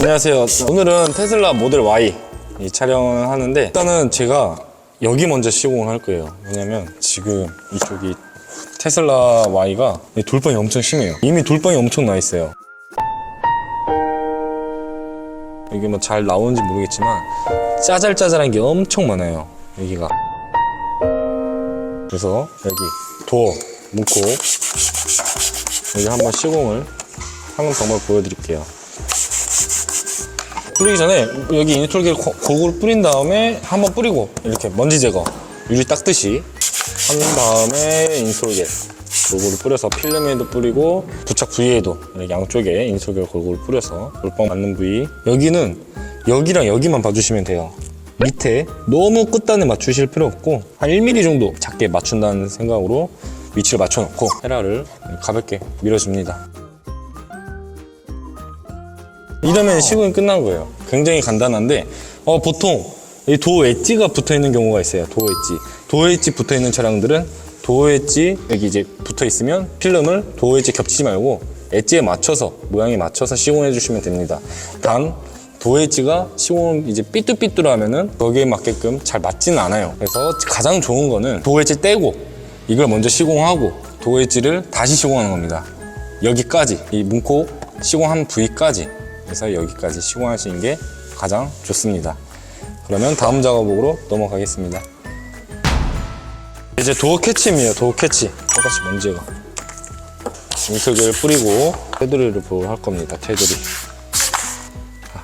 안녕하세요. 오늘은 테슬라 모델 Y 이 촬영을 하는데 일단은 제가 여기 먼저 시공을 할 거예요. 왜냐면 지금 이쪽이 테슬라 Y가 돌방이 엄청 심해요. 이미 돌방이 엄청 나 있어요. 이게 뭐 잘 나오는지 모르겠지만 짜잘짜잘한 게 엄청 많아요. 여기가. 그래서 여기 도어 묶고 여기 한번 시공을 하는 방법을 보여드릴게요. 뿌리기 전에 여기 고- 골고루 뿌린 다음에 한번 뿌리고 이렇게 먼지 제거 유리 닦듯이 한 다음에 인솔겔 골고루 뿌려서 필름에도 뿌리고 부착 부위에도 양쪽에 인솔겔 골고루 뿌려서 물방 맞는 부위. 여기는 여기랑 여기만 봐주시면 돼요. 밑에 너무 끝단에 맞추실 필요 없고 한 1mm 정도 작게 맞춘다는 생각으로 위치를 맞춰놓고 헤라를 가볍게 밀어줍니다 이러면 시공이 끝난 거예요. 굉장히 간단한데 어, 보통 이 도어 엣지가 붙어 있는 경우가 있어요. 도어 엣지. 도어 엣지 붙어 있는 차량들은 도어 엣지 여기 이제 붙어 있으면 필름을 도어 엣지 겹치지 말고 엣지에 맞춰서 모양에 맞춰서 시공해 주시면 됩니다. 단 도어 엣지가 시공 이제 삐뚤삐뚤하면은 거기에 맞게끔 잘 맞지는 않아요. 그래서 가장 좋은 거는 도어 엣지 떼고 이걸 먼저 시공하고 도어 엣지를 다시 시공하는 겁니다. 여기까지 이 문콕 시공한 부위까지 그래서 여기까지 시공하시는 게 가장 좋습니다. 그러면 다음 작업으로 넘어가겠습니다. 이제 도어 캐치입니다. 도어 캐치. 똑같이 먼지가 인석을 뿌리고 테두리를 보호할 겁니다. 테두리. 자,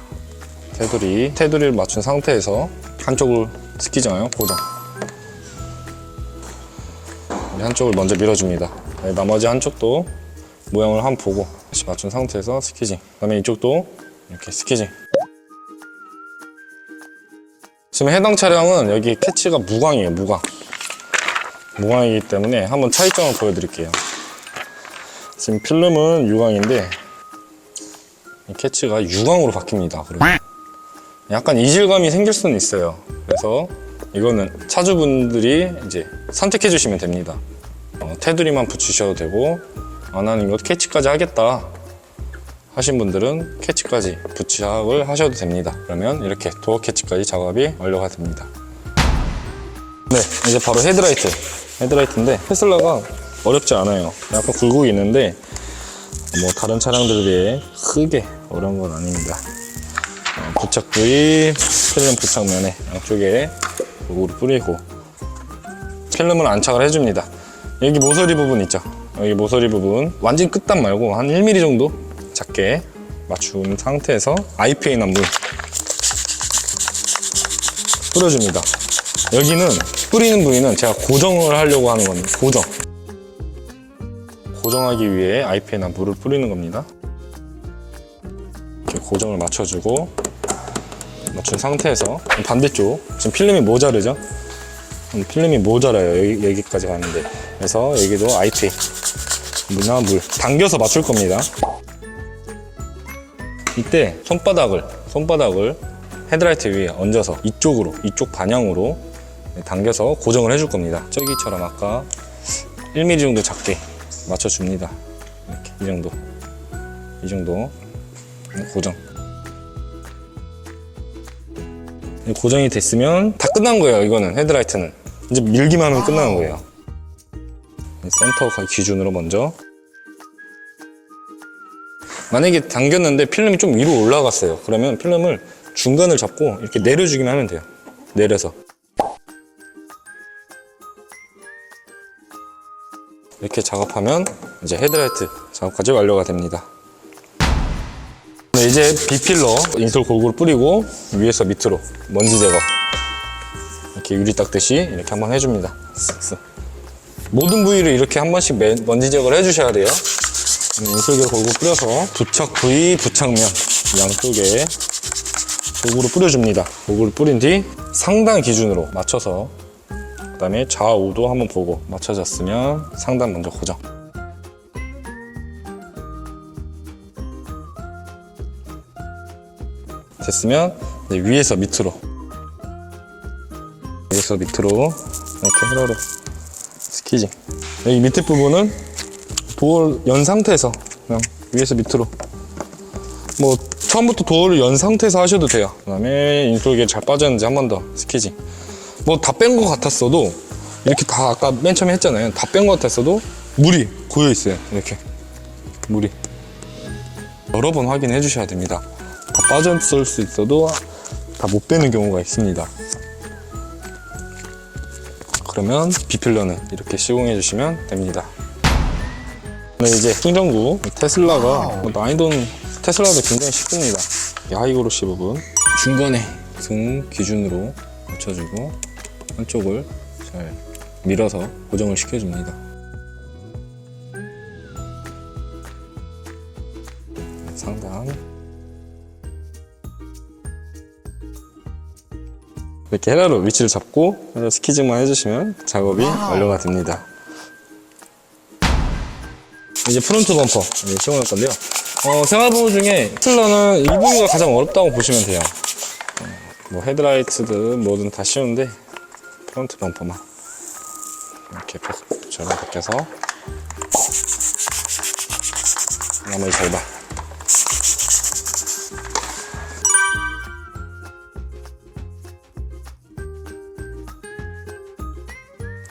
테두리. 테두리를 맞춘 상태에서 한쪽을 스키잖아요. 이 한쪽을 먼저 밀어줍니다. 네, 나머지 한쪽도 모양을 한번 보고 다시 맞춘 상태에서 스키징. 그다음에 이쪽도 이렇게 스키징. 지금 해당 차량은 여기 캐치가 무광이에요, 무광. 무광이기 때문에 한번 차이점을 보여드릴게요. 지금 필름은 유광인데 이 캐치가 유광으로 바뀝니다. 그러면 약간 이질감이 생길 수는 있어요. 그래서 이거는 차주분들이 이제 선택해 주시면 됩니다. 어, 테두리만 붙이셔도 되고 아 나는 이거 캐치까지 하겠다 하신 분들은 캐치까지 부착을 하셔도 됩니다. 그러면 이렇게 도어 캐치까지 작업이 완료가 됩니다. 네, 이제 바로 헤드라이트. 헤드라이트인데 테슬라가 어렵지 않아요. 약간 굴곡이 있는데 뭐 다른 차량들에 비해 크게 어려운 건 아닙니다. 어, 부착 부위, 필름 부착면에 양쪽에 골고루 뿌리고 필름을 안착을 해줍니다. 여기 모서리 부분 있죠? 여기 모서리 부분 완전 끝단 말고 한 1mm 정도 작게 맞춘 상태에서 IPA 난물 뿌려줍니다. 여기는 뿌리는 부위는 제가 고정을 하려고 하는 겁니다. 고정. 고정하기 위해 IPA 난물을 뿌리는 겁니다. 이렇게 고정을 맞춰주고 맞춘 상태에서 반대쪽 지금 필름이 모자르죠? 음, 필름이 모자라요. 여기, 여기까지 가는데. 그래서 여기도 IPA 물이나 물. 당겨서 맞출 겁니다. 이때 손바닥을 손바닥을 헤드라이트 위에 얹어서 이쪽으로 이쪽 방향으로 당겨서 고정을 해줄 겁니다. 저기처럼 아까 1mm 정도 작게 맞춰줍니다. 이렇게. 이 정도. 이 정도 고정 고정이 됐으면 다 끝난 거예요 이거는 헤드라이트는. 이제 밀기만 하면 끝나는 거예요. 센터 기준으로 먼저. 만약에 당겼는데 필름이 좀 위로 올라갔어요. 그러면 필름을 중간을 잡고 이렇게 내려주기만 하면 돼요. 내려서. 이렇게 작업하면 이제 헤드라이트 작업까지 완료가 됩니다. 네, 이제 비필러 인솔 골고루 뿌리고 위에서 밑으로 먼지 제거. 이렇게 유리 닦듯이 이렇게 한번 해줍니다. 모든 부위를 이렇게 한 번씩 매- 먼지 제거를 해주셔야 돼요. 음, 인솔기를 골고루 뿌려서 부착 부위 부착면 양쪽에 골고루 뿌려줍니다. 골고루 뿌린 뒤 상단 기준으로 맞춰서 그 다음에 좌우도 한번 보고 맞춰졌으면 상단 먼저 고정 됐으면 위에서 밑으로 위에서 밑으로 이렇게 헤러로 스키징 여기 밑에 부분은 도어를 연 상태에서 그냥 위에서 밑으로 뭐 처음부터 도어를 연 상태에서 하셔도 돼요. 그 다음에 인솔기에 잘 빠졌는지 한 번 더 스키징. 뭐 다 뺀 것 같았어도 이렇게 다 아까 맨 처음에 했잖아요. 다 뺀 것 같았어도 물이 고여 있어요. 이렇게 물이 여러 번 확인해 주셔야 됩니다. 다 빠졌을 수 있어도 다 못 빼는 경우가 있습니다. 그러면 비필러는 이렇게 시공해 주시면 됩니다. 네, 이제 충전구 테슬라가 뭐 난이도는 테슬라도 굉장히 쉽습니다. 이 하이그로시 부분 중간에 등 기준으로 맞춰주고 한쪽을 잘 밀어서 고정을 시켜줍니다. 이렇게 헤라로 위치를 잡고 스키징만 해주시면 작업이 완료가 됩니다. 이제 프론트 범퍼 이제 시공할 건데요. 어, 생활보호 중에 테슬라는 이 부위가 가장 어렵다고 보시면 돼요. 어, 뭐 헤드라이트든 뭐든 다 쉬운데 프론트 범퍼만 이렇게 벗- 절반 벗겨서 나머지 절반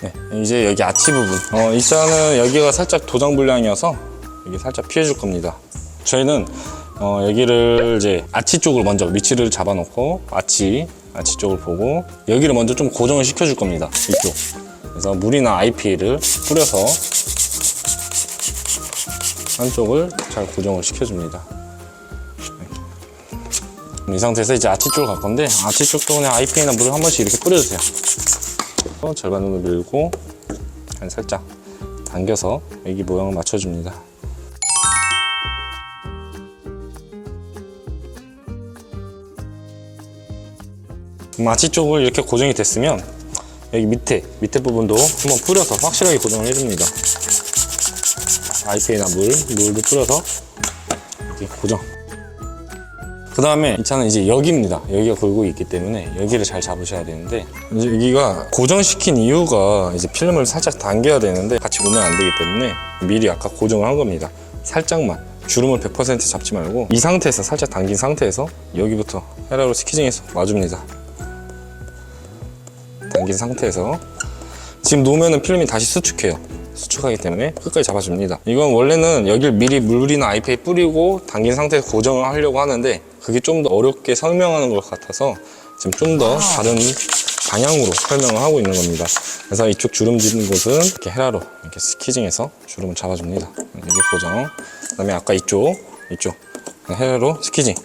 네, 이제 여기 아치 부분. 어, 이 차는 여기가 살짝 도장 불량이어서 여기 살짝 피해 줄 겁니다. 저희는 어, 여기를 이제 아치 쪽을 먼저 위치를 잡아놓고 아치, 아치 쪽을 보고 여기를 먼저 좀 고정을 시켜 줄 겁니다. 이쪽. 그래서 물이나 IP를 뿌려서 한쪽을 잘 고정을 시켜줍니다. 이 상태에서 이제 아치 쪽을 갈 건데 아치 쪽도 그냥 IP나 물을 한 번씩 이렇게 뿌려주세요. 어, 절반으로 밀고 한 살짝 당겨서 여기 모양을 맞춰줍니다. 마치 쪽을 이렇게 고정이 됐으면 여기 밑에 밑에 부분도 한번 뿌려서 확실하게 고정을 해줍니다. IPA나 물, 물도 뿌려서 이렇게 고정. 그 다음에 이 차는 이제 여기입니다. 여기가 걸고 있기 때문에 여기를 잘 잡으셔야 되는데 이제 여기가 고정시킨 이유가 이제 필름을 살짝 당겨야 되는데 같이 오면 안 되기 때문에 미리 아까 고정을 한 겁니다. 살짝만 주름을 100% 잡지 말고 이 상태에서 살짝 당긴 상태에서 여기부터 헤라로 스키징해서 놔줍니다. 당긴 상태에서 지금 놓으면 필름이 다시 수축해요. 수축하기 때문에 끝까지 잡아줍니다. 이건 원래는 여길 미리 물이나 아이페이 뿌리고 당긴 상태에서 고정을 하려고 하는데 그게 좀 더 어렵게 설명하는 것 같아서 지금 좀 더 다른 방향으로 설명을 하고 있는 겁니다. 그래서 이쪽 주름 지는 곳은 이렇게 헤라로 이렇게 스키징해서 주름을 잡아줍니다. 이게 고정. 그 다음에 아까 이쪽, 이쪽 헤라로 스키징.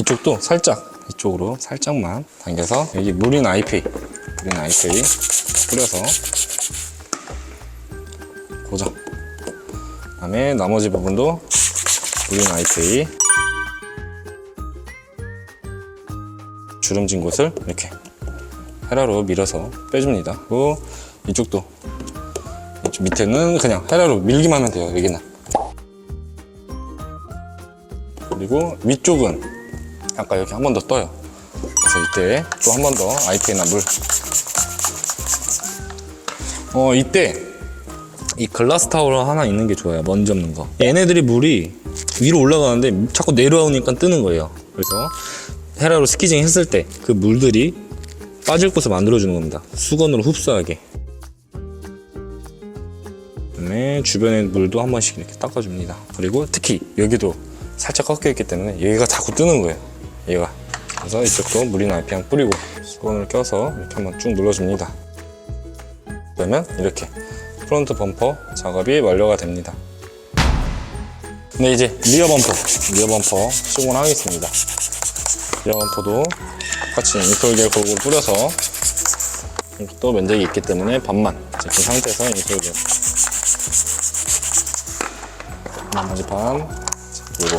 이쪽도 살짝 이쪽으로 살짝만 당겨서 여기 물이나 아이페이 물이나 아이페이 뿌려서 고정 그 다음에 나머지 부분도 물이나 아이페이 주름진 곳을 이렇게 헤라로 밀어서 빼줍니다 그리고 이쪽도 이쪽 밑에는 그냥 헤라로 밀기만 하면 돼요 여기는 그리고 위쪽은 아까 이렇게 한 번 더 떠요. 그래서 이때 또 한 번 더 아이페이나 물. 어 이때 이 글라스 타월 하나 있는 게 좋아요. 먼지 없는 거. 얘네들이 물이 위로 올라가는데 자꾸 내려오니까 뜨는 거예요. 그래서 헤라로 스키징 했을 때 그 물들이 빠질 곳을 만들어주는 겁니다. 수건으로 흡수하게. 그다음에 주변의 물도 한 번씩 이렇게 닦아줍니다. 그리고 특히 여기도 살짝 꺾여 있기 때문에 여기가 자꾸 뜨는 거예요. 얘가. 그래서 이쪽도 물이나 알피향 뿌리고 수건을 껴서 이렇게 한번 쭉 눌러줍니다. 그러면 이렇게 프론트 범퍼 작업이 완료가 됩니다. 네 이제 리어 범퍼, 리어 범퍼 시공을 하겠습니다. 리어 범퍼도 똑같이 인솔겔 골고루 뿌려서 또 면적이 있기 때문에 반만 제낀 상태에서 인솔겔 나머지 반 그리고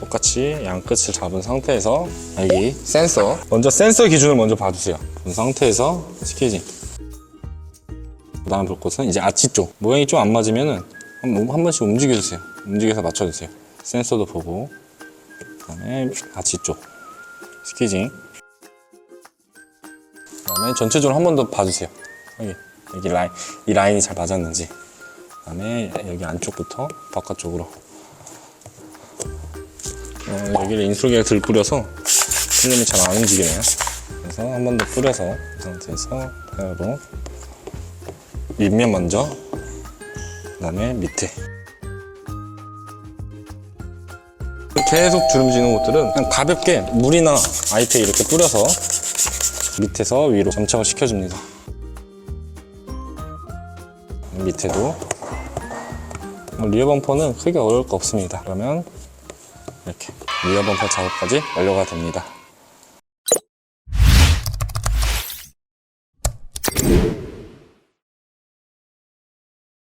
똑같이 양 끝을 잡은 상태에서 여기 센서 먼저 센서 기준을 먼저 봐주세요. 그 상태에서 스케이징. 그 다음 볼 곳은 이제 아치 쪽. 모양이 좀 안 맞으면은 한, 한 번씩 움직여주세요. 움직여서 맞춰주세요. 센서도 보고. 그 다음에 아치 쪽. 스케이징. 그 다음에 전체적으로 한 번 더 봐주세요. 여기 여기 라인 이 라인이 잘 맞았는지. 그 다음에 여기 안쪽부터 바깥쪽으로. 어, 여기를 인솔기가 들 뿌려서 필름이 잘 안 움직이네요. 그래서 한 번 더 뿌려서 이 상태에서 타이어로 윗면 먼저 그 다음에 밑에 계속 주름지는 곳들은 그냥 가볍게 물이나 아이텍 이렇게 뿌려서 밑에서 위로 점착을 시켜줍니다. 밑에도 뭐 리어 범퍼는 크게 어려울 거 없습니다. 그러면 이렇게 리어 범퍼 작업까지 완료가 됩니다.